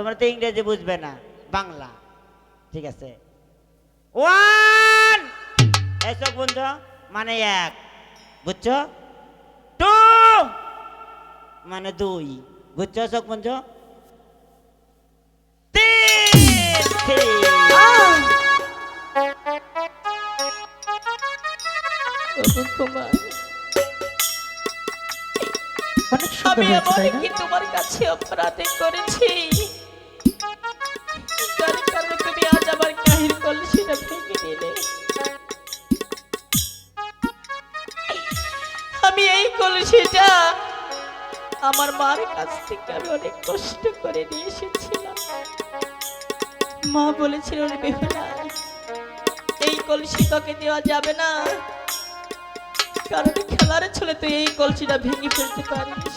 তোমরা তো ইংরেজি বুঝবে না বাংলা। ঠিক আছে? ওয়ান চোখ বন্ধ মানে এক। বুঝছ? টু মানে দুই। বুঝছ চোখ বন্ধ আমি না? কি তোমার কাছে অপরাধ করেছি? আমার কাহির কলসিটা ভেঙে দিলে আমি এই কলসিটা আমার মার কাছ থেকে আমি অনেক কষ্ট করে নিয়ে এসেছিলাম। মা বলেছিল এই কলসি তোকে দেওয়া যাবে না। কারণ খেলার ছলে তুই এই কলসিটা ভেঙে ফেলতে পারিস।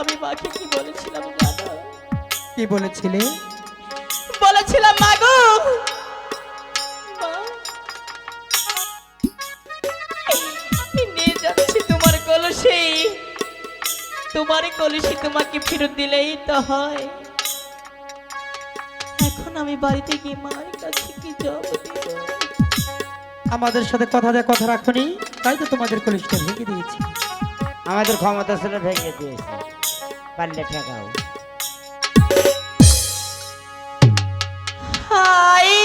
আমি মাকে কি বলেছিলাম জানো? কি বলেছিলে? বলেছিলাম মাগো নিয়ে যাচ্ছি তোমার কলসি। তোমার কলসি তোমাকে ফেরত দিলেই তো হয়। এখন আমি বাড়িতে গিয়ে মায়ের কাছে কি দেব আমাদের সাথে কথা দেয় কথা রাখনি তাই তো তোমাদের কলিজটা ভেঙে দিয়েছি। আমাদের ক্ষমতা ছিল ভেঙে দিয়েছে। পারলে ঠেকাও। Ai,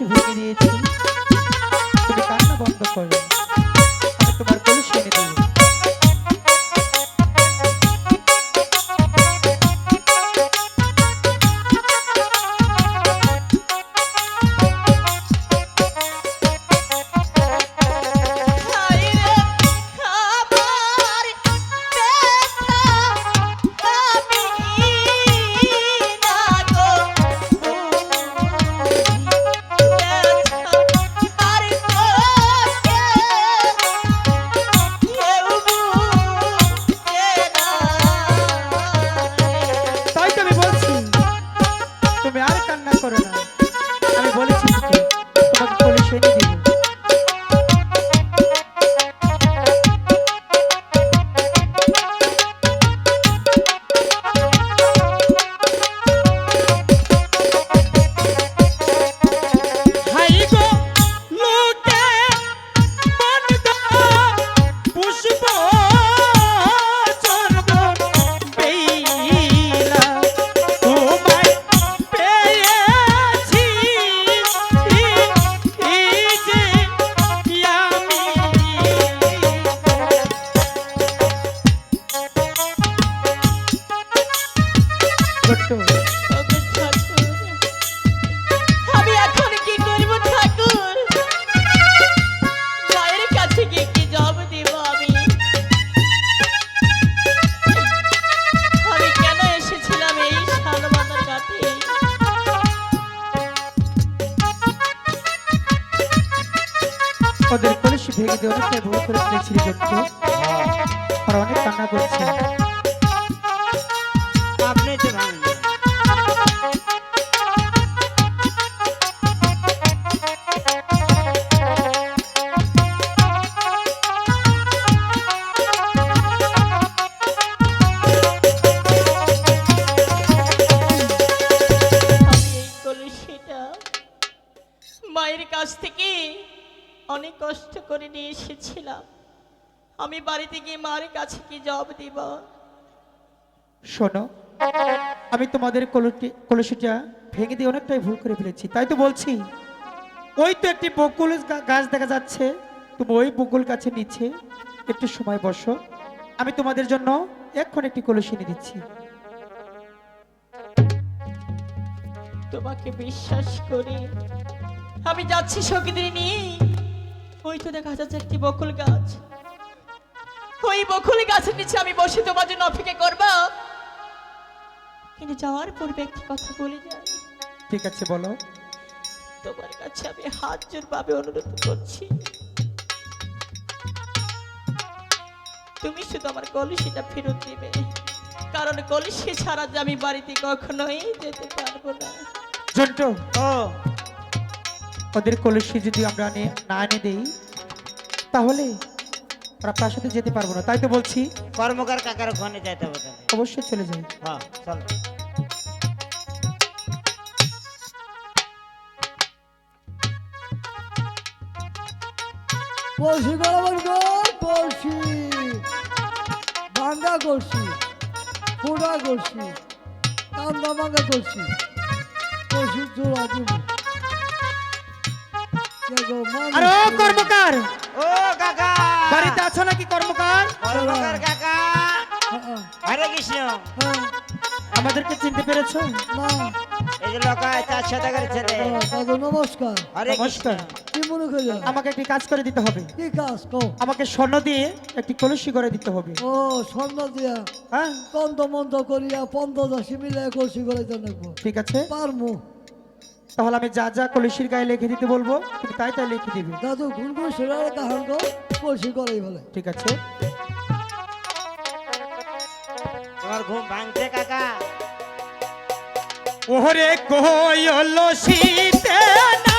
বেশি ভেঙে দিয়েছি। আমি এখন কি করব ঠাকুর? মায়ের কাছে গিয়ে কি জব দেব আমি? আমি কেন এসেছিলাম এই কাছে? ওদের কলসি ভেঙে দিয়ে অনেকটাই ভুল করে ফেলেছিলি আর অনেক কান্না করছে। কষ্ট করে নিয়ে এসেছিলাম। আমি বাড়িতে গিয়ে মায়ের কাছে কি জব দিব? শোনো আমি তোমাদের কলসিটা ভেঙে দিয়ে অনেকটাই ভুল করে ফেলেছি তাই তো বলছি। ওই তো একটি বকুল গাছ দেখা যাচ্ছে। তুমি ওই বকুল গাছের নিচে একটু সময় বসো। আমি তোমাদের জন্য এখন একটি কলসি এনে দিচ্ছি। তোমাকে বিশ্বাস করি। আমি যাচ্ছি সকিদিন নিয়ে। ওই তো দেখা যাচ্ছে একটি বকুল গাছ। ওই বকুল গাছের নিচে আমি বসে তোমার জন্য অপেক্ষা করব। কিন্তু যাওয়ার পূর্বে একটি কথা বলে যাই। ঠিক আছে বলো। তোমার কাছে আমি হাত জোর ভাবে অনুরোধ করছি। তুমি শুধু আমার কলসিটা ফেরত দিবে। কারণ কলসি ছাড়া যে আমি বাড়িতে কখনোই যেতে পারব না। জন্টু ও। ওদের কলসি যদি আমরা না এনে দেই তাহলে ওরা প্রাসাদে যেতে পারব না। তাই তো বলছি। কর্মকার কাকার ওখানে যাইতে হবে অবশ্যই চলে যাই। হ্যাঁ চলো। কলসি বরাবর কলসি ভাঙ্গা কলসি ফুটা কলসি কান্দা ভাঙ্গা কলসি কলসি জোড়া মানুষ আরে ও কর্মকার। ও কাকা। বাড়িতে আছো নাকি কর্মকার? কর্মকার কাকা। হ্যাঁ, হরে কৃষ্ণ। হ্যাঁ, আমাদেরকে চিনতে পেরেছ? না এই যে লোকায় চার শতকের ছেলে হ্যাঁ, নমস্কার। হরে নমস্কার। কি মনে করে আমাকে একটি কাজ করে দিতে হবে। কি কাজ? কো আমাকে স্বর্ণ দিয়ে একটি কলসি করে দিতে হবে। ও স্বর্ণ দিয়া। হ্যাঁ। কন্দ মন্দ করিয়া পন্দ দশি মিলে কলসি করে জানাব ঠিক আছে। পারমু। তাহলে আমি যা যা কলসির গায়ে লিখে দিতে বলব তুমি তাই তাই লিখে দিবে। দাদু গুনগুন সেরার কাহান গো কলসি করেই বলে? ঠিক আছে। তোমার ঘুম ভাঙছে কাকা। ওরে কইল শীতে না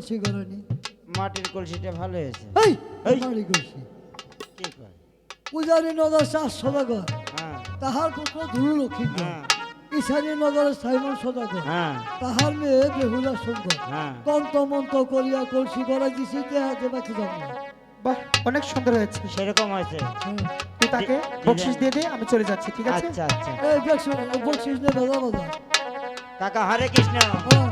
কলসি গরনি মাটির কলসিটা ভালো হয়েছে। এই এই। মারি কলসি। কি করে? পূজারী নগর চার সদাগর হ্যাঁ। তাহার পুত্র ধুরু লক্ষ্মীন্দর হ্যাঁ। ঈশানী নগরের সাইমন সদাগর হ্যাঁ। তাহার মেয়ে বেহুলা সুন্দর হ্যাঁ। কন্ত মন্ত করিয়া কলসি গড়াই দিছি দেহাতে বাকি যাব বাহ অনেক সুন্দর হয়েছে। সেরকম হয়েছে। হ্যাঁ। তুই তাকে বকশিস দিয়ে দে আমি চলে যাচ্ছি ঠিক আছে? আচ্ছা আচ্ছা। এই বলছিস নে বাজা বাজা কাকা হরে কৃষ্ণ। হ্যাঁ।